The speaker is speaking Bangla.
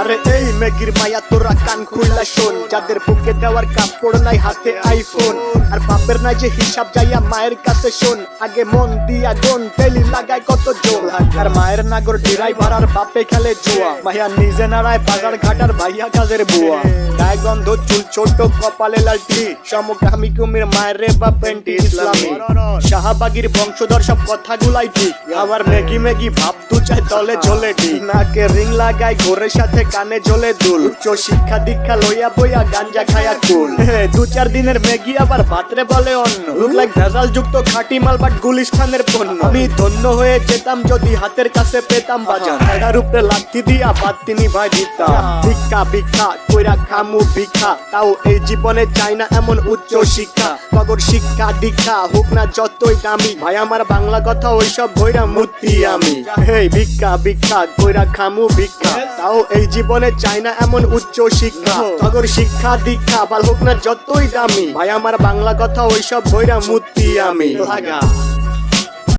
আরে এই মেগির মায়া তোরা কান খুললা শোন। যাদের বুকে দেওয়ার কাপড় নাই হাতে আইফোন আর বাপের নাই যে হিসাব যাইয়া মায়ের কাছে শোন। আগে মন দিয়া গন তেলি লাগাই কত জোল আর মায়ের নাগর ডিরাই ভাড়ার বাপে খেলে জুয়া। মাইয়া নিজে নাড়ায় বাজার ঘাটার ভাইয়া কাজের বুয়া। গায়ে গন্ধ চুল ছোট কপালে লালটি। সমকামী কুমির মায়ের রে বা পেন্টি ইসলামী শাহবাগির বংশধর সব কথাগুলাই ঠিক। আবার মেগি মেগি ভাব দু চাই তলে চলে ঠিক। নাকে রিং লাগায় ঘোরের সাথে কানে জ্বলে দুল। উচ্চ শিক্ষা দীক্ষা লইয়া বইয়া গাঞ্জা খায়া কুল। দু চার দিনের মেগি আবার ভাতরে বলে অন্য লুক লাইক ভেজাল যুক্ত খাঁটি মাল বাট গুলিস্তানের পণ্য। আমি ধন্য হয়ে যেতাম যদি হাতের কাছে পেতাম বাজার এটার উপরে লাথি দিয়া বাদ তিনি ভাই দিতাম। ভিক্ষা ভিক্ষা কইরা খামু ভিক্ষা, তাও এই জীবনে চাই না এমন উচ্চ শিক্ষা। তগর শিক্ষা, দীক্ষা, হোক না যতই দামি। ভাই, আমার বাংলা কথা ওইসব ভৈরা মূর্তি আমি। হেই ভিক্ষা ভিক্ষা কইরা খামু ভিক্ষা। তাও এই জীবনে চাই না এমন উচ্চ শিক্ষা। তগর শিক্ষা, দীক্ষা বা হোক না যতই দামি। ভাই, আমার বাংলা কথা ওইসব ভৈরা মূর্তি আমি। লাগা